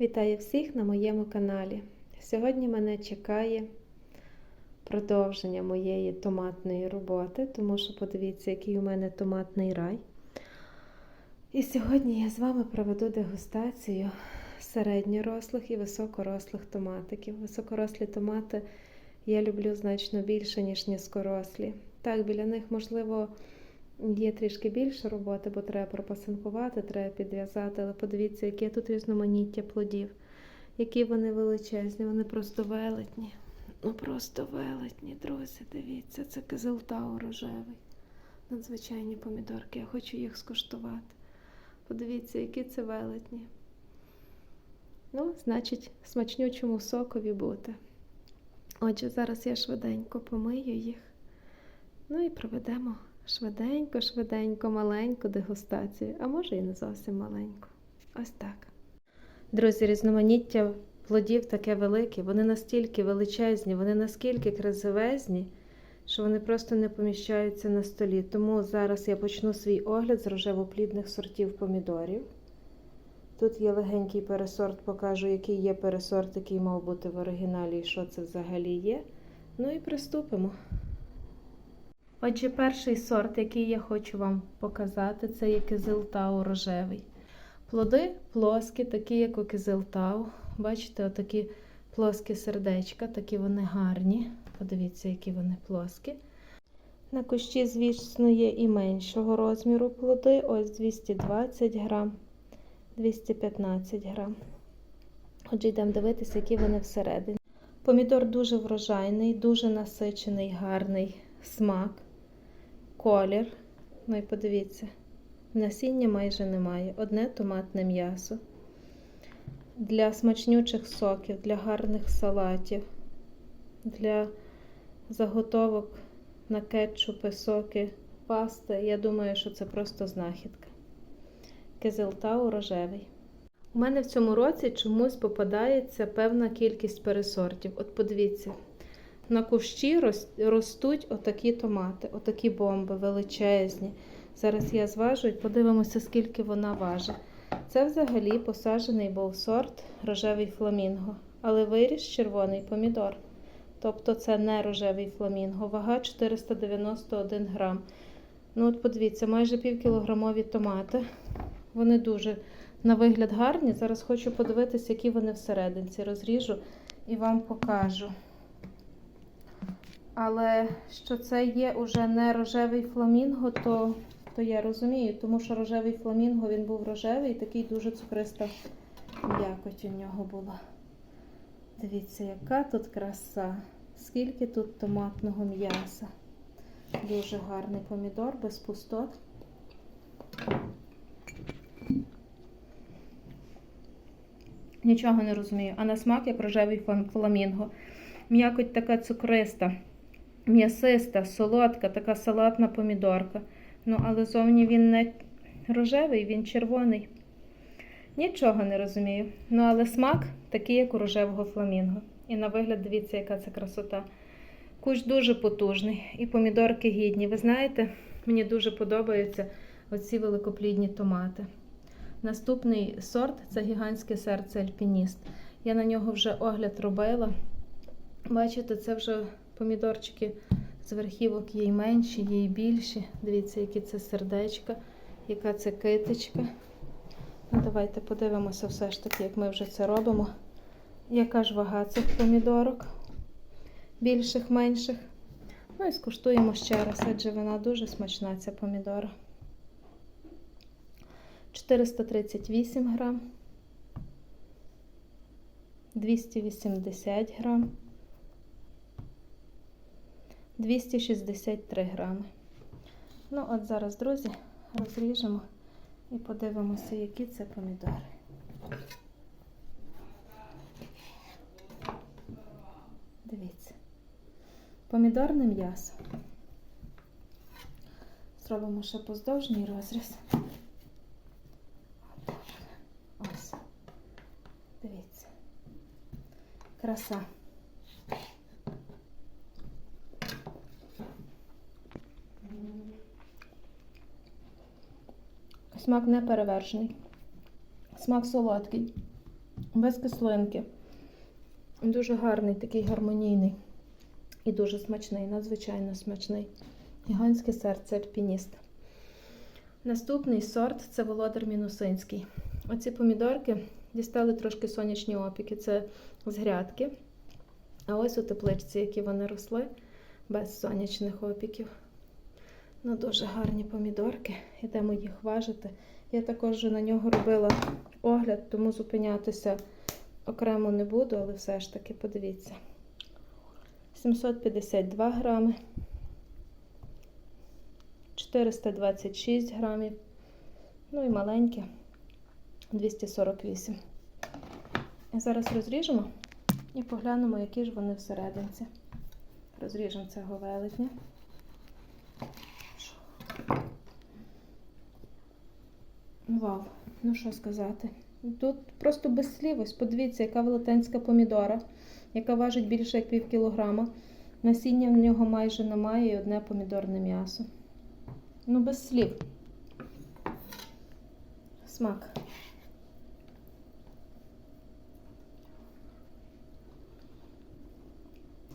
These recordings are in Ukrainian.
Вітаю всіх на моєму каналі. Сьогодні мене чекає продовження моєї томатної роботи, тому що подивіться, який у мене томатний рай. І сьогодні я з вами проведу дегустацію середньорослих і високорослих томатиків. Високорослі томати я люблю значно більше, ніж низькорослі. Так, біля них, можливо, Є трішки більше роботи, бо треба пропасинкувати, треба підв'язати, але подивіться, яке тут різноманіття плодів, які вони величезні, вони просто велетні. Ну просто велетні, друзі, дивіться, це кизилтау рожевий. Надзвичайні помідорки, я хочу їх скуштувати. Подивіться, які це велетні. Ну, значить, смачнючому сокові бути. Отже, зараз я швиденько помию їх. Ну і проведемо швиденько, швиденько, маленьку дегустацію, а може і не зовсім маленьку. Ось так. Друзі, різноманіття плодів таке велике, вони настільки величезні, вони наскільки красивезні, що вони просто не поміщаються на столі. Тому зараз я почну свій огляд з рожевоплідних сортів помідорів. Тут є легенький пересорт, покажу, який є пересорт, який мав бути в оригіналі і що це взагалі є. Ну і приступимо. Отже, перший сорт, який я хочу вам показати, це є кизилтау рожевий. Плоди плоскі, такі, як у кизилтау. Бачите, отакі плоскі сердечка, такі вони гарні. Подивіться, які вони плоскі. На кущі, звісно, є і меншого розміру плоди. Ось 220 грам, 215 грам. Отже, йдемо дивитися, які вони всередині. Помідор дуже врожайний, дуже насичений, гарний смак колір. Ну і подивіться, насіння майже немає. Одне томатне м'ясо. Для смачнючих соків, для гарних салатів, для заготовок на кетчупи, соки, пасти. Я думаю, що це просто знахідка. Кизилтау рожевий. У мене в цьому році чомусь попадається певна кількість пересортів. От подивіться. На кущі ростуть отакі томати, отакі бомби величезні. Зараз я зважу і подивимося, скільки вона важить. Це взагалі посаджений був сорт рожевий фламінго, але виріс червоний помідор. Тобто це не рожевий фламінго, вага 491 грам. Ну, от подивіться, майже півкілограмові томати. Вони дуже на вигляд гарні. Зараз хочу подивитися, які вони всерединці. Розріжу і вам покажу. Але що це є уже не рожевий фламінго, то то я розумію, тому що рожевий фламінго він був рожевий і такий дуже цукриста м'якоть у нього була. Дивіться, яка тут краса, скільки тут томатного м'яса. Дуже гарний помідор без пустот. Нічого не розумію. А на смак як рожевий фламінго. М'якоть така цукриста м'ясиста, солодка, така салатна помідорка. Ну, але зовні він не рожевий, він червоний. Нічого не розумію. Ну, але смак такий, як у рожевого фламінго. І на вигляд, дивіться, яка це красота. Кущ дуже потужний і помідорки гідні. Ви знаєте, мені дуже подобаються оці великоплідні томати. Наступний сорт це гігантське серце альпініст. Я на нього вже огляд робила. Бачите, це вже Помідорчики з верхівок є й менші, є й більші. Дивіться, які це сердечка, яка це китичка. Ну, Давайте подивимося все ж таки, як ми вже це робимо. Яка ж вага цих помідорок? Більших, менших. Ну і скуштуємо ще раз, адже вона дуже смачна, ця помідора. 438 грам, 280 грам. 263 грами. Ну, от зараз, друзі, розріжемо і подивимося, які це помідори. Дивіться. Помідорне м'ясо. Зробимо ще поздовжній розріз. Ось. Дивіться. Краса. Смак не перевершений. Смак солодкий. без кислинки. Дуже гарний, такий гармонійний і дуже смачний, надзвичайно смачний. Гігантське серце альпініст. Наступний сорт це володар мінусинський. Оці помідорки дістали трошки сонячні опіки, це з грядки. А ось у тепличці, які вони росли, без сонячних опіків. Ну, дуже гарні помідорки. Йдемо їх важити. Я також вже на нього робила огляд, тому зупинятися окремо не буду, але все ж таки подивіться. 752 грами, 426 грамів, ну і маленьке 248. І зараз розріжемо і поглянемо, які ж вони всерединці. Розріжемо цього велетня. Вау, ну що сказати. Тут просто без слів. Ось подивіться, яка велетенська помідора, яка важить більше як пів кілограма. Насіння в нього майже немає і одне помідорне м'ясо. Ну, без слів. Смак.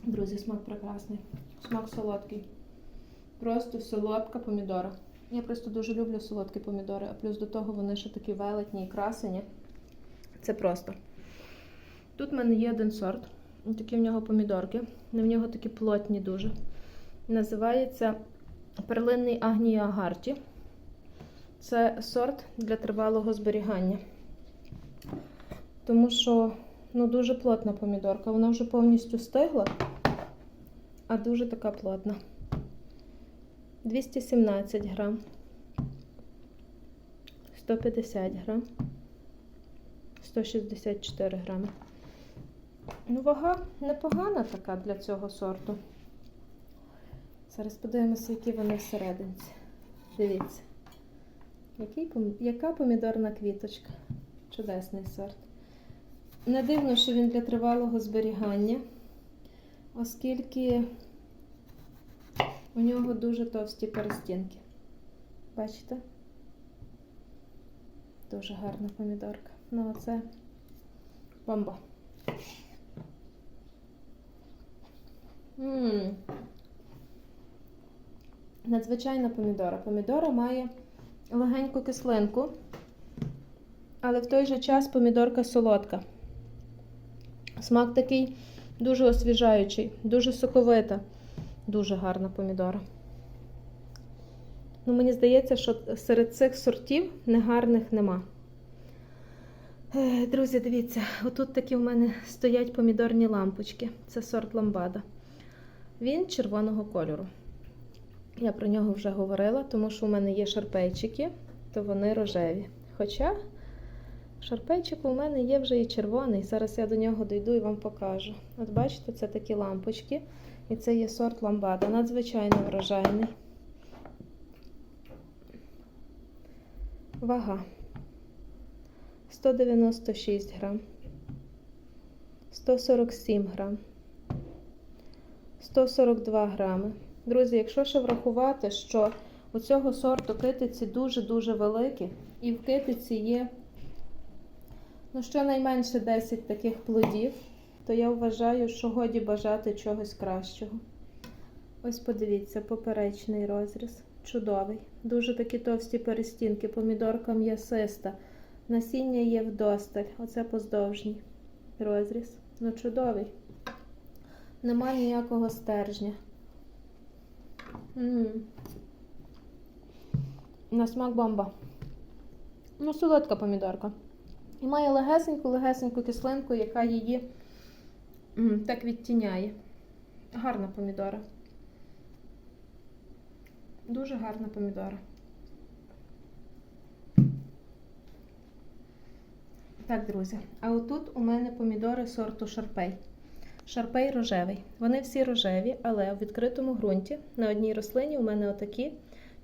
Друзі, смак прекрасний. Смак солодкий. Просто солодка помідора. Я просто дуже люблю солодкі помідори, а плюс до того вони ще такі велетні і красені. Це просто. Тут в мене є один сорт. Такі в нього помідорки. В нього такі плотні дуже. Називається перлинний агнія гарті. Це сорт для тривалого зберігання. Тому що ну, дуже плотна помідорка. Вона вже повністю стигла, а дуже така плотна. 217 грам, 150 грам, 164 грами. Ну, вага непогана така для цього сорту. Зараз подивимося, які вони всерединці. Дивіться, Який, яка помідорна квіточка. Чудесний сорт. Не дивно, що він для тривалого зберігання, оскільки у нього дуже товсті перестінки. Бачите? Дуже гарна помідорка. Ну, оце бомба. Ммм. Надзвичайна помідора. Помідора має легеньку кислинку, але в той же час помідорка солодка. Смак такий дуже освіжаючий, дуже соковита. Дуже гарна помідора. Ну, мені здається, що серед цих сортів негарних нема. Друзі, дивіться, отут такі в мене стоять помідорні лампочки. Це сорт ламбада. Він червоного кольору. Я про нього вже говорила, тому що у мене є шарпейчики, то вони рожеві. Хоча шарпейчик у мене є вже і червоний. Зараз я до нього дійду і вам покажу. От бачите, це такі лампочки. І це є сорт ламбада. Надзвичайно врожайний. Вага 196 грам, 147 грам, 142 грами. Друзі, якщо ще врахувати, що у цього сорту китиці дуже-дуже великі, і в китиці є ну, щонайменше 10 таких плодів, то я вважаю, що годі бажати чогось кращого. Ось подивіться, поперечний розріз. Чудовий. Дуже такі товсті перестінки, помідорка м'ясиста. Насіння є вдосталь. Оце поздовжній розріз. Ну, чудовий. Нема ніякого стержня. М. На смак бомба. Ну, солодка помідорка. І має легесеньку-легесеньку кислинку, яка її м, так відтіняє. Гарна помідора. Дуже гарна помідора. Так, друзі. А отут у мене помідори сорту шарпей. Шарпей рожевий. Вони всі рожеві, але в відкритому ґрунті на одній рослині у мене отакі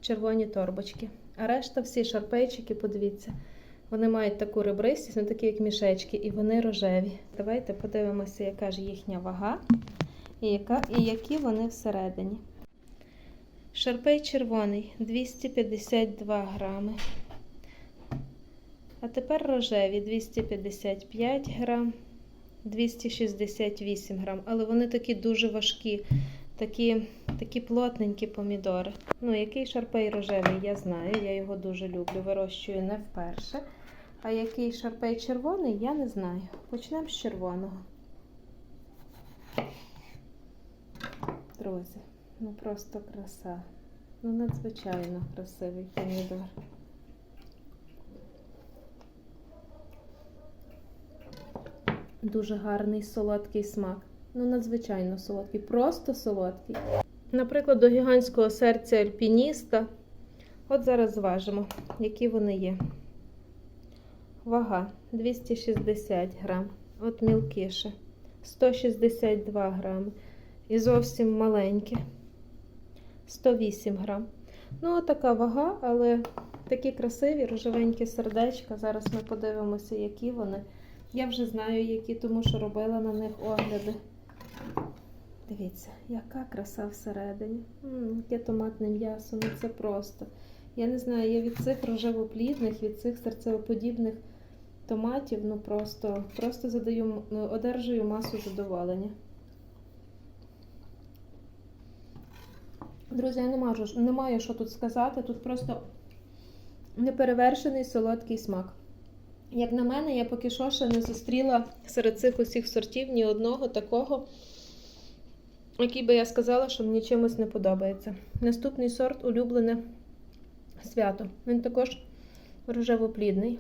червоні торбочки. А решта всі шарпейчики, подивіться, вони мають таку ребристість, вони такі, як мішечки, і вони рожеві. Давайте подивимося, яка ж їхня вага і, яка, і які вони всередині. Шарпей червоний 252 грами. А тепер рожеві 255 грам, 268 грам. Але вони такі дуже важкі, такі, такі плотненькі помідори. Ну, який шарпей рожевий, я знаю, я його дуже люблю. Вирощую не вперше. А який шарпей червоний, я не знаю. Почнемо з червоного. Друзі, ну просто краса. Ну, надзвичайно красивий помідор. Дуже гарний солодкий смак. Ну, надзвичайно солодкий, просто солодкий. Наприклад, до гігантського серця альпініста. От зараз зважимо, які вони є. Вага 260 грам. От мілкіше. 162 грами. І зовсім маленькі. 108 грам. Ну, така вага, але такі красиві, рожевенькі сердечка. Зараз ми подивимося, які вони. Я вже знаю, які, тому що робила на них огляди. Дивіться, яка краса всередині. М, яке томатне м'ясо, ну це просто. Я не знаю, я від цих рожевоплідних, від цих серцевоподібних томатів, ну просто, просто задаю, ну, одержую масу задоволення. Друзі, я не можу, не маю що тут сказати. Тут просто неперевершений солодкий смак. Як на мене, я поки що ще не зустріла серед цих усіх сортів ні одного такого, який би я сказала, що мені чимось не подобається. Наступний сорт улюблене свято. Він також рожевоплідний.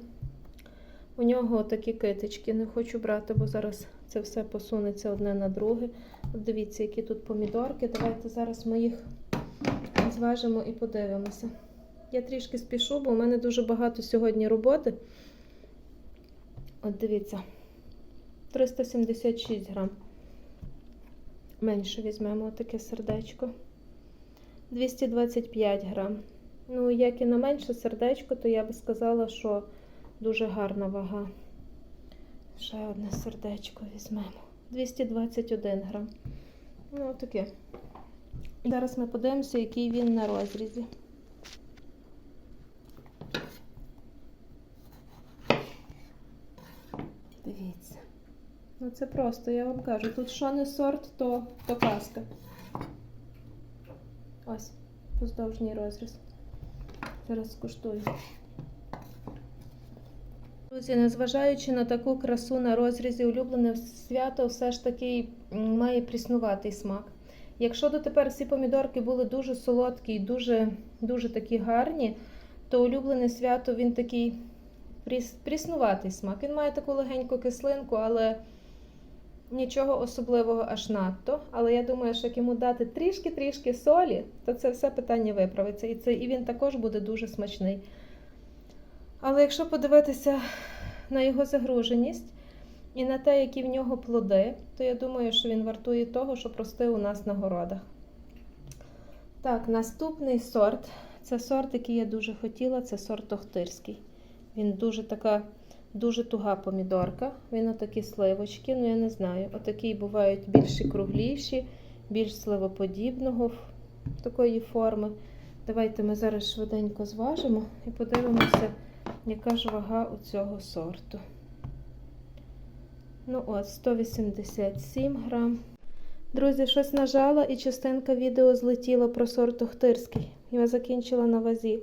У нього такі китички. Не хочу брати, бо зараз це все посунеться одне на друге. Дивіться, які тут помідорки. Давайте зараз ми їх зважимо і подивимося. Я трішки спішу, бо у мене дуже багато сьогодні роботи. От дивіться, 376 грам. Менше візьмемо таке сердечко. 225 грам. Ну, як і на менше сердечко, то я би сказала, що дуже гарна вага. Ще одне сердечко візьмемо. 221 грам. Ну, таке. Зараз ми подивимося, який він на розрізі. Дивіться. Ну це просто, я вам кажу. Тут що не сорт, то, то казка. Ось, поздовжній розріз. Зараз скуштую. Друзі, незважаючи на таку красу на розрізі, улюблене свято все ж таки має пріснуватий смак. Якщо дотепер всі помідорки були дуже солодкі і дуже, дуже такі гарні, то улюблене свято він такий пріс, пріснуватий смак. Він має таку легеньку кислинку, але нічого особливого аж надто. Але я думаю, що як йому дати трішки-трішки солі, то це все питання виправиться. І, це, і він також буде дуже смачний. Але якщо подивитися на його загруженість і на те, які в нього плоди, то я думаю, що він вартує того, що рости у нас на городах. Так, наступний сорт це сорт, який я дуже хотіла, це сорт Охтирський. Він дуже така, дуже туга помідорка. Він отакі сливочки, ну я не знаю. Отакі бувають більші кругліші, більш сливоподібного такої форми. Давайте ми зараз швиденько зважимо і подивимося, яка ж вага у цього сорту. Ну от, 187 грам. Друзі, щось нажала і частинка відео злетіла про сорт Охтирський. Я закінчила на вазі.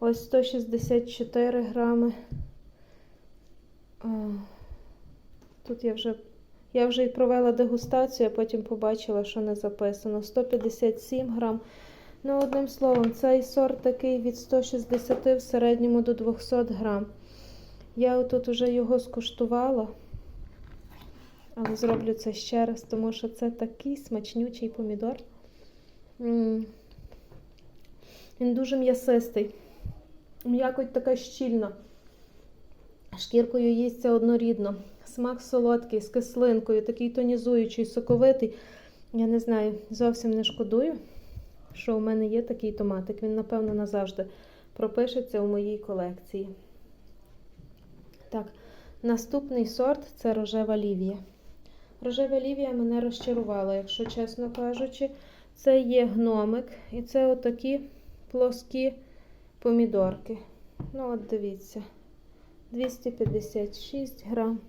Ось 164 грами. Тут я вже, я вже і провела дегустацію, а потім побачила, що не записано. 157 грам. Ну, одним словом, цей сорт такий від 160 в середньому до 200 грам. Я тут вже його скуштувала, але зроблю це ще раз, тому що це такий смачнючий помідор. Він дуже м'ясистий. М'якоть така щільна. Шкіркою їсться однорідно. Смак солодкий, з кислинкою, такий тонізуючий, соковитий. Я не знаю, зовсім не шкодую, що у мене є такий томатик. Він, напевно, назавжди пропишеться у моїй колекції. Так, наступний сорт це рожева лівія. Рожева лівія мене розчарувала, якщо чесно кажучи. Це є гномик, і це отакі плоскі помідорки. Ну, от дивіться. 256 грам,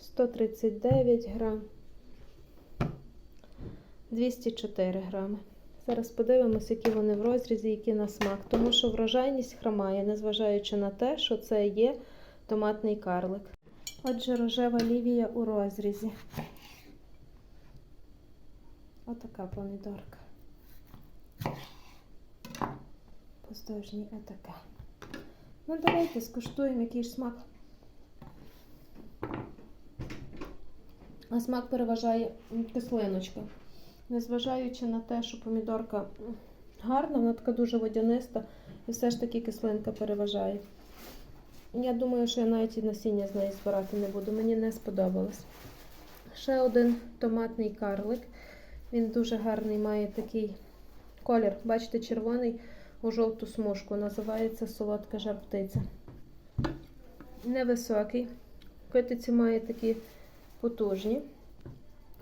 139 грам, 204 грами. Зараз подивимося, які вони в розрізі, які на смак. Тому що врожайність хромає, незважаючи на те, що це є томатний карлик. Отже, рожева лівія у розрізі. Отака помідорка. Поздовжній отака. Ну, давайте скуштуємо який ж смак. А смак переважає кислиночка. Незважаючи на те, що помідорка гарна, вона така дуже водяниста, і все ж таки кислинка переважає. Я думаю, що я навіть і насіння з неї збирати не буду. Мені не сподобалось. Ще один томатний карлик. Він дуже гарний, має такий колір. Бачите, червоний у жовту смужку. Називається солодка жар-птиця. Невисокий. Китиці має такі потужні.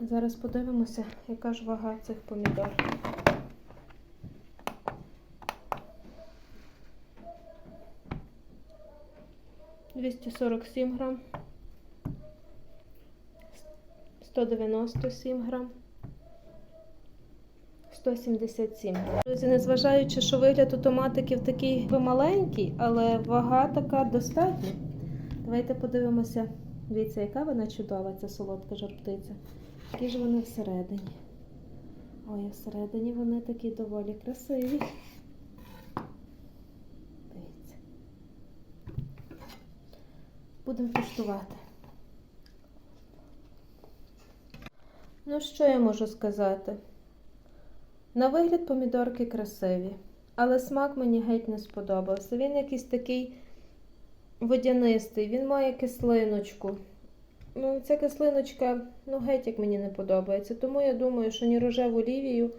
Зараз подивимося, яка ж вага цих помідор. Двісті сорок сім грам. 197 грам. 177 грам. Друзі, незважаючи, що вигляд у томатиків такий маленький, але вага така достатня. Давайте подивимося. Дивіться, яка вона чудова, ця солодка жарптиця. Які ж вони всередині. Ой, а всередині вони такі доволі красиві. Дивіться. Будемо куштувати. Ну, що я можу сказати? На вигляд помідорки красиві, але смак мені геть не сподобався. Він якийсь такий водянистий, він має кислиночку. Ну, ця кислиночка, ну, геть як мені не подобається. Тому я думаю, що ні рожеву лівію,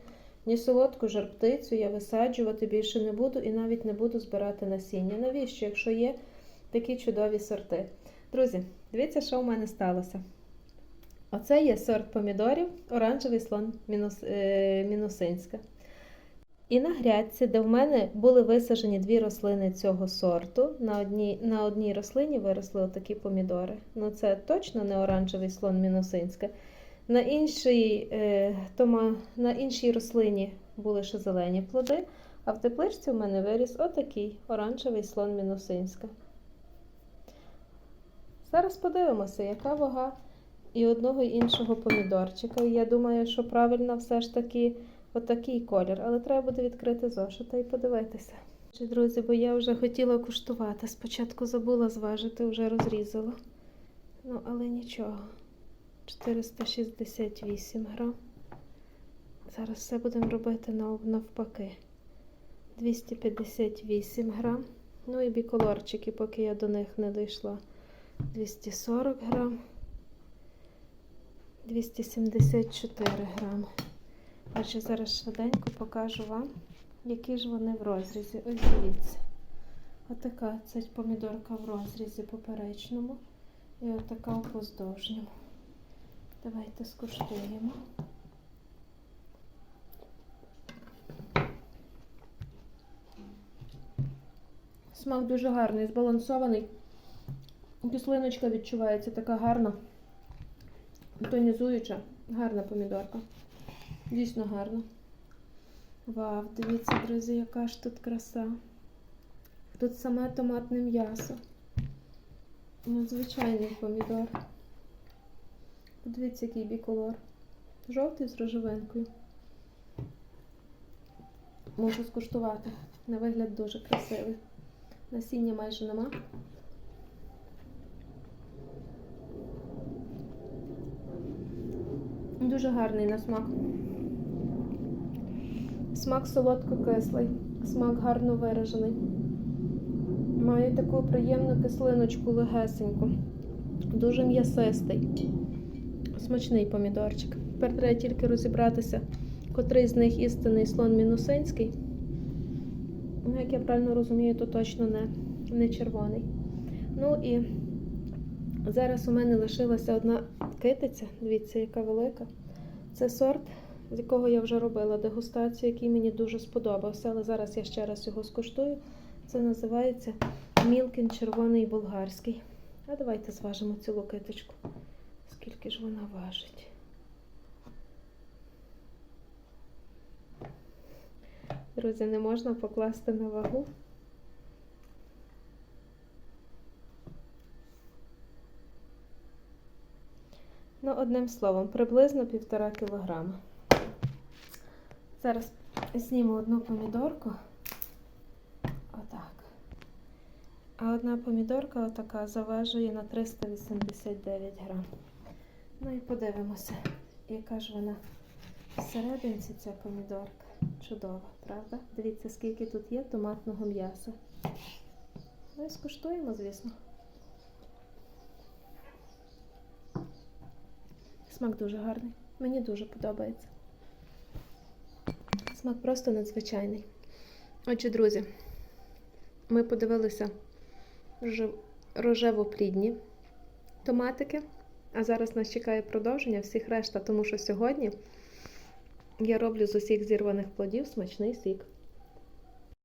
ні солодку жарптицю я висаджувати більше не буду і навіть не буду збирати насіння. Навіщо, якщо є такі чудові сорти? Друзі, дивіться, що в мене сталося. Оце є сорт помідорів, оранжевий слон мінус, е, мінусинська. І на грядці, де в мене були висаджені дві рослини цього сорту, на одній, на одній рослині виросли отакі помідори. Ну це точно не оранжевий слон мінусинська. На іншій, е, тома, на іншій рослині були ще зелені плоди, а в тепличці в мене виріс отакий оранжевий слон мінусинська. Зараз подивимося, яка вага і одного і іншого помідорчика. Я думаю, що правильно все ж таки отакий колір, але треба буде відкрити зошита і подивитися. Друзі, бо я вже хотіла куштувати. Спочатку забула зважити, вже розрізала. Ну, але нічого. 468 грам. Зараз все будемо робити навпаки. 258 грам. Ну і біколорчики, поки я до них не дійшла. 240 грам. 274 грами. Отже, зараз швиденько покажу вам, які ж вони в розрізі. Ось дивіться. Отака це помідорка в розрізі поперечному і отака у поздовжньому. Давайте скуштуємо. Смак дуже гарний, збалансований. Кислиночка відчувається така гарна, тонізуюча, гарна помідорка. Дійсно гарна. Вау, дивіться, друзі, яка ж тут краса. Тут саме томатне м'ясо. Надзвичайний помідор. Подивіться, який біколор. Жовтий з рожевинкою. Можу скуштувати. На вигляд дуже красивий. Насіння майже нема. Дуже гарний на смак. Смак солодко-кислий, смак гарно виражений. Має таку приємну кислиночку легесеньку. Дуже м'ясистий. Смачний помідорчик. Тепер треба тільки розібратися, котрий з них істинний слон мінусинський. Ну, як я правильно розумію, то точно не, не червоний. Ну і зараз у мене лишилася одна китиця. Дивіться, яка велика. Це сорт, з якого я вже робила дегустацію, який мені дуже сподобався. Але зараз я ще раз його скуштую. Це називається Мілкін червоний болгарський. А давайте зважимо цю локиточку. Скільки ж вона важить? Друзі, не можна покласти на вагу. Ну, одним словом, приблизно півтора кілограма. Зараз зніму одну помідорку. Отак. А одна помідорка отака заважує на 389 грам. Ну і подивимося, яка ж вона всерединці ця помідорка. Чудова, правда? Дивіться, скільки тут є томатного м'яса. Ну і скуштуємо, звісно. Смак дуже гарний. Мені дуже подобається. Смак просто надзвичайний. Отже, друзі, ми подивилися рожево-плідні томатики, а зараз нас чекає продовження всіх решта, тому що сьогодні я роблю з усіх зірваних плодів смачний сік.